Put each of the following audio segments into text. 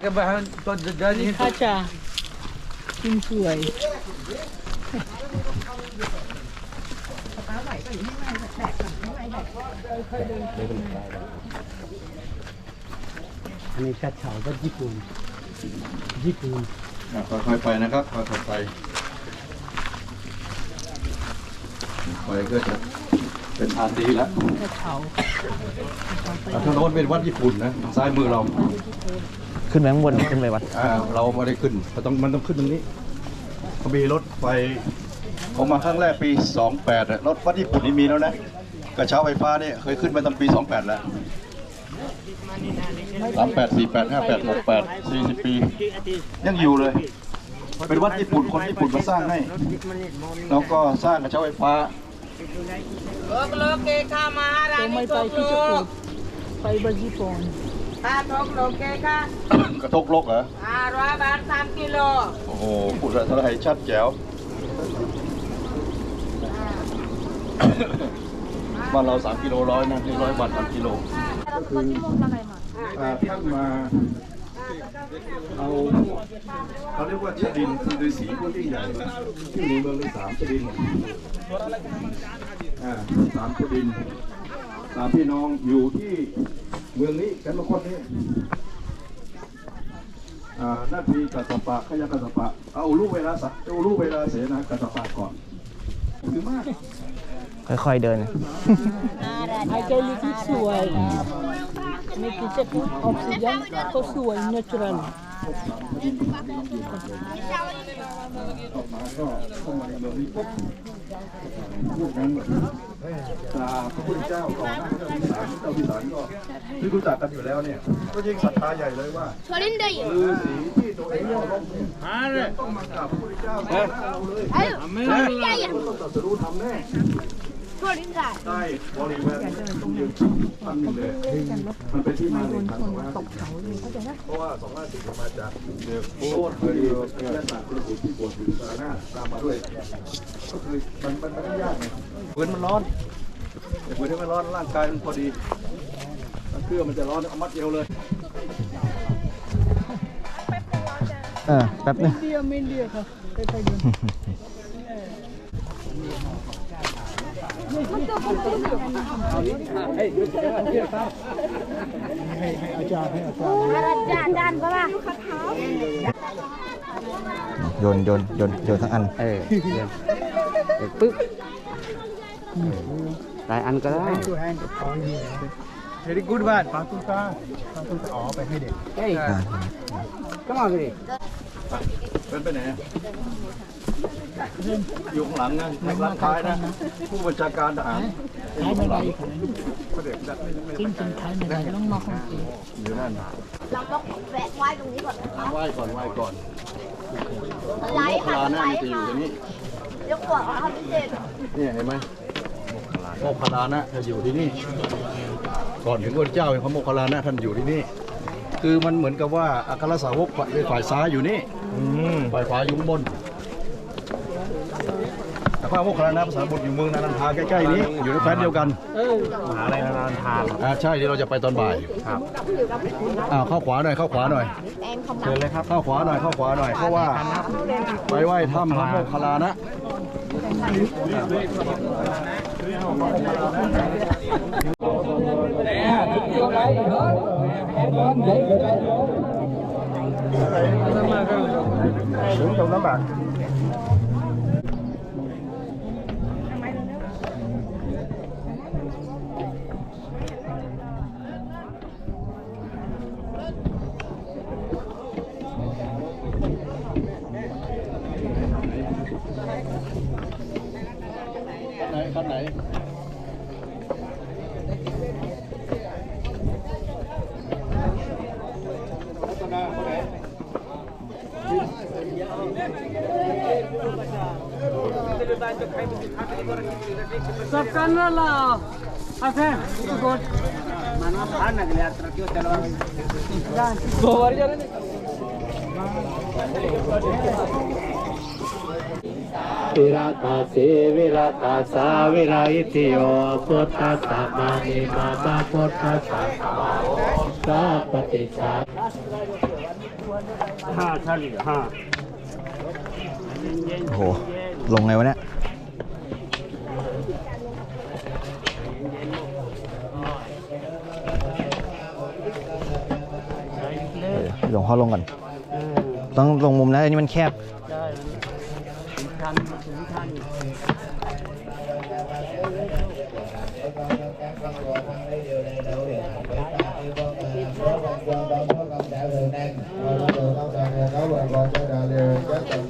Kabahan to dali ข้าจะกินสวยอันนี้กระเฉาก็ญี่ปุ่น ญี่ปุ่นอะค่อยๆไปนะครับค่อยๆไปไปก็จะเป็นทานดีแล้วกระเฉาอะทางโน้นเป็นวัดญี่ปุ่นนะ ซ้ายมือเรา ขึ้นไปข้างบนขึ้นไปวัดอ่าเราไม่ได้ขึ้นเราต้องมันต้องขึ้นตรงนี้เขามีรถไฟผมมาครั้งแรกปี 28อะรถวัดญี่ปุ่นนี่มีแล้วนะกระเช้าไฟฟ้าเนี่ยเคยขึ้นมาตั้งปี 28 แล้ว38 48 58 68 40 ปี ยังอยู่เลย เป็นวัดญี่ปุ่นคนญี่ปุ่นมาสร้างให้ แล้วก็สร้างกระเช้าไฟฟ้าต้องไม่ไปที่ญี่ ปุ่นไปบราญี่ปุ่นห้าทกโลเกค่ะกระทกโลกเหรอห้าร้อยบาทสามกิโลโอ้โหพูดภาษาไทยชัดแจ๋วบ้านเรา3กิโลร้อยนะที่ร้อยบาท3กิโลก็คืออ่าท่านมาเอาเขาเรียกว่าชดินคือฤาษีผู้ยิ่งใหญ่ที่มีเมืองในสามชดินอ่าสามชดินสามพี่น้องอยู่ที่ เมืองนี้กันมาคนนี้อ่านาทีกัสสปะขยะกัสสปะเอาลูกเวลาสักเอาลูกเวลาเสนากัสสปะก่อนคือมากค่อยๆเดินหายใจลึกๆสวยไม่กินจะพูดออกซิเจนก็สวย natural ออกมาก็เข้ามาในเมืองนี้ปุ๊บ พูดนั้นตาพระพุทธเจ้าก่อนหน้าเจ้าพิสารเจ้าพิสารก็ที่รู้จักกันอยู่แล้วเนี่ย ก็ยิ่งศรัทธาใหญ่เลยว่าฤาษีที่ตัวเองเคารพเนี่ยต้องมากราบพระพุทธเจ้าต่อหน้าเราเลยต้องตรัสรู้ทำแน่ ได้บริเวณตรงยืนทำอยู่เลยมันเป็นที่มาในทางสองห้าสิบเพราะว่าสองห้าสิบมาจากเดือดโคตรเคยเดือดแต่างคุณปู่ที่ปวดถึงสาหน้าตามมาด้วยก็คือมันมันมันไม่ยากไงพื้นมันร้อนแต่พื้นที่มันร้อนร่างกายมันพอดีเครื่องมันจะร้อนเอามัดเอวเลยเออแป๊บนึงเดียวไม่เดียวครับ ค่อยๆเดินโยนโยนโยนโยนทั้งอัน เออเดี๋ยวเดี๋ยวปึ๊บหลายอันก็ได้ very good man ปาตุตาปาตุตาอ๋อไปให้เด็กเฮ้ยก็มาสิ เป็นไปไหนอยู่ข้างหลังนะในหลังท้ายนะ ผู้บัญชาการทหารขายไม่ได้ค่ะเด็กดัดไม่ไม่กินกินขายไม่ได้ต้องมาของกินอยู่นั่นเราต้องแวะไหว้ตรงนี้ก่อนนะไหว้ก่อนไหว้ก่อนไล่โมคค่ะลาหน้าไล่อยู่ค่ะตรงนี้ยกหัวเขาทำพิเศษนี่เห็นไหมโมคคลานะจะอยู่ที่นี่ ก่อนถึงพระเจ้าพระโมคคลานะท่านอยู่ที่นี่ คือมันเหมือนกับว่าอัครสาวกเป็นฝ่ายซ้ายอยู่นี่ฝ่ายขวาอยู่ข้างบนแต่พระโมคคลลานะภาษาบทอยู่เมืองนานันทาใกล้ๆนี้อยู่ในแฟนเดียวกันมหาลัยนานาทานอ่าใช่ที่เราจะไปตอนบ่ายครับอ้าวเข้าขวาหน่อยเข้าขวาหน่อยแอนเขามาเชิญเลยครับเข้าขวาหน่อยเข้าขวาหน่อยเพราะว่าไปไหว้ถ้ำพระโมคคลลานะ ถึงตรงน้ำบักไหนคันไหนพั ಸಪ್ಟನ್ರಲ್ಲ ಅಸೆ ಗೋಟ್ ಮನ ಭಾಳ ನಗಲಿ ಹತ್ರ ಕ್ಯೂ ಚಲೋ ಗೋವರ್ ಜನ विराता से विराता सा विराइति ओ पोता सा माने मामा पोता सा सा पति सा हाँ चलिए हाँ โอ้ ลงไงวะเนี่ยหลงพ่อลงก่อน ต้องลงมุมนะอันนี้มันแคบเ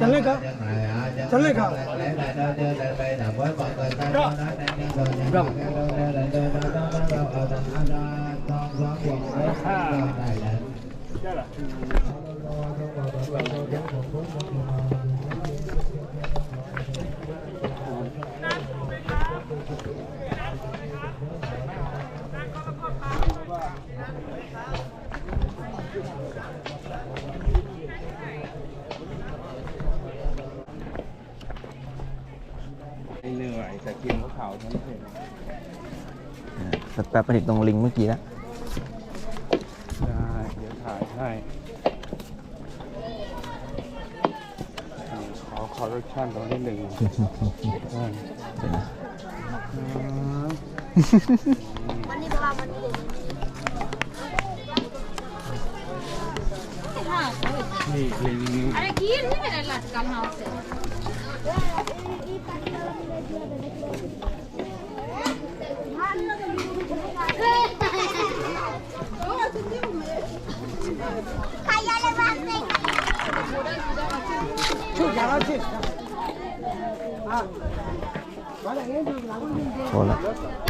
चलने का चलने का चला แต่เกมเขาขาวทั้งเพลงอ่าแป๊บๆไปติดตรงลิงเมื่อกี้แล้ว ได้เดี๋ยวถ่ายให้ขอคอร์รัปชันตรงนี้หนึ่งวันนี้บราวนี่ลิงอะไรกินนี่เป็นอะไรหลักกำเฮาเสร็จ 好了。